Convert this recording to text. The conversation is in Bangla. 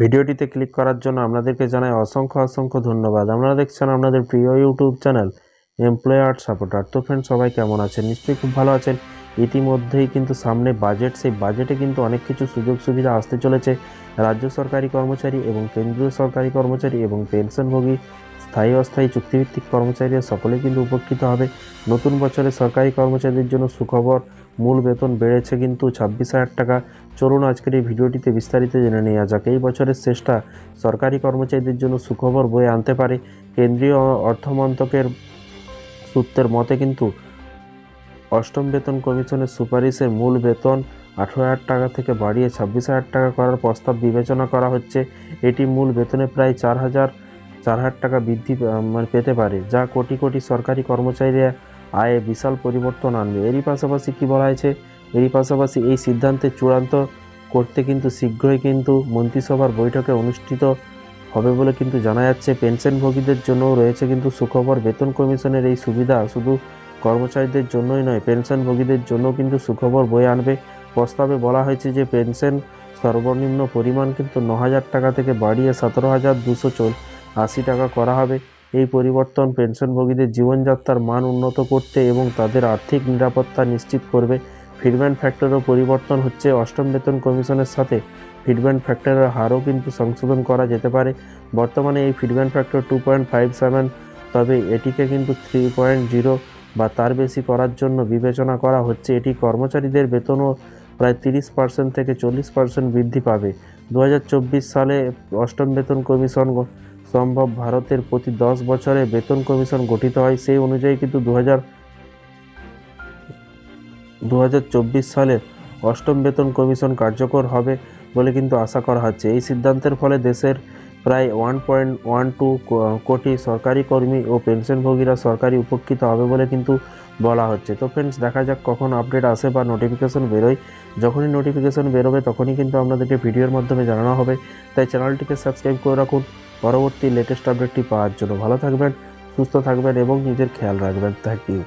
ভিডিওটিতে ক্লিক করার জন্য আপনাদেরকে জানাই অসংখ্য অসংখ্য ধন্যবাদ। আপনারা দেখছেন আপনাদের প্রিয় ইউটিউব চ্যানেল, এমপ্লয়ার সাপোর্টার। তো ফ্রেন্ড সবাই কেমন আছেন? নিশ্চয়ই খুব ভালো আছেন। ইতিমধ্যেই কিন্তু সামনে বাজেট সেই বাজেটে কিন্তু অনেক কিছু সুযোগ সুবিধা আসতে চলেছে। রাজ্য সরকারি কর্মচারী এবং কেন্দ্রীয় সরকারি কর্মচারী এবং পেনশনভোগী স্থায়ী অস্থায়ী চুক্তিভিত্তিক কর্মচারীরা সকলেই কিন্তু উপকৃত হবে। নতুন বছরে সরকারি কর্মচারীদের জন্য সুখবর, মূল বেতন বেড়েছে কিন্তু ছাব্বিশ হাজার টাকা। চলুন আজকের এই ভিডিওটিতে বিস্তারিত জেনে নেওয়া যাক। এই বছরের শেষটা সরকারি কর্মচারীদের জন্য সুখবর বয়ে আনতে পারে। কেন্দ্রীয় অর্থমন্ত্রকের সূত্রের মতে কিন্তু অষ্টম বেতন কমিশনের সুপারিশে মূল বেতন আঠেরো হাজার টাকা থেকে বাড়িয়ে ছাব্বিশ হাজার টাকা করার প্রস্তাব বিবেচনা করা হচ্ছে। এটি মূল বেতনে প্রায় চার হাজার চার হাজার টাকা বৃদ্ধি মানে পেতে পারে, যা কোটি কোটি সরকারি কর্মচারীরা আয়ে বিশাল পরিবর্তন আনবে। এরই পাশাপাশি কী বলা হয়েছে? এরই পাশাপাশি এই সিদ্ধান্তে চূড়ান্ত করতে কিন্তু শীঘ্রই কিন্তু মন্ত্রিসভার বৈঠকে অনুষ্ঠিত হবে বলে কিন্তু জানা যাচ্ছে। পেনশনভোগীদের জন্যও রয়েছে কিন্তু সুখবর। বেতন কমিশনের এই সুবিধা শুধু কর্মচারীদের জন্যই নয়, পেনশনভোগীদের জন্য কিন্তু সুখবর বয়ে আনবে। প্রস্তাবে বলা হয়েছে যে, পেনশন সর্বনিম্ন পরিমাণ কিন্তু ন হাজার টাকা থেকে বাড়িয়ে সতেরো হাজার দুশো আশি টাকা করা হবে। এই পরিবর্তন পেনশনভোগীদের জীবনযাত্রার মান উন্নত করতে এবং তাদের আর্থিক নিরাপত্তা নিশ্চিত করবে। ফিডব্যান্ড ফ্যাক্টরও পরিবর্তন হচ্ছে। অষ্টম বেতন কমিশনের সাথে ফিডব্যান্ড ফ্যাক্টরের হারও কিন্তু সংশোধন করা যেতে পারে। বর্তমানে এই fitment factor two point five seven, তবে এটিকে কিন্তু থ্রি পয়েন্ট জিরো বা তার বেশি করার জন্য বিবেচনা করা হচ্ছে। এটি কর্মচারীদের বেতনও প্রায় তিরিশ পার্সেন্ট থেকে চল্লিশ পার্সেন্ট বৃদ্ধি পাবে। দু হাজার চব্বিশ সালে অষ্টম বেতন কমিশন সম্ভব ভারতের প্রতি দশ বছরে বেতন কমিশন গঠিত হয়, সেই অনুযায়ী কিন্তু দু হাজার দু সালে অষ্টম বেতন কমিশন কার্যকর হবে বলে কিন্তু আশা করা হচ্ছে। এই সিদ্ধান্তের ফলে দেশের প্রায় ওয়ান পয়েন্ট ওয়ান টু কোটি সরকারি কর্মী ও পেনশনভোগীরা সরকারি উপকৃত হবে বলে কিন্তু বলা হচ্ছে। তো ফ্রেন্ডস দেখা যাক কখন আপডেট আসে বা নোটিফিকেশন বেরোয়। যখনই নোটিফিকেশন বেরোবে তখনই কিন্তু আপনাদেরকে ভিডিওর মাধ্যমে জানানো হবে। তাই চ্যানেলটিকে সাবস্ক্রাইব করে রাখুন। পরবর্তী লেটেস্ট আপডেটটি পাওয়ার জন্য ভালো থাকবেন, সুস্থ থাকবেন এবং নিজের খেয়াল রাখবেন। Thank you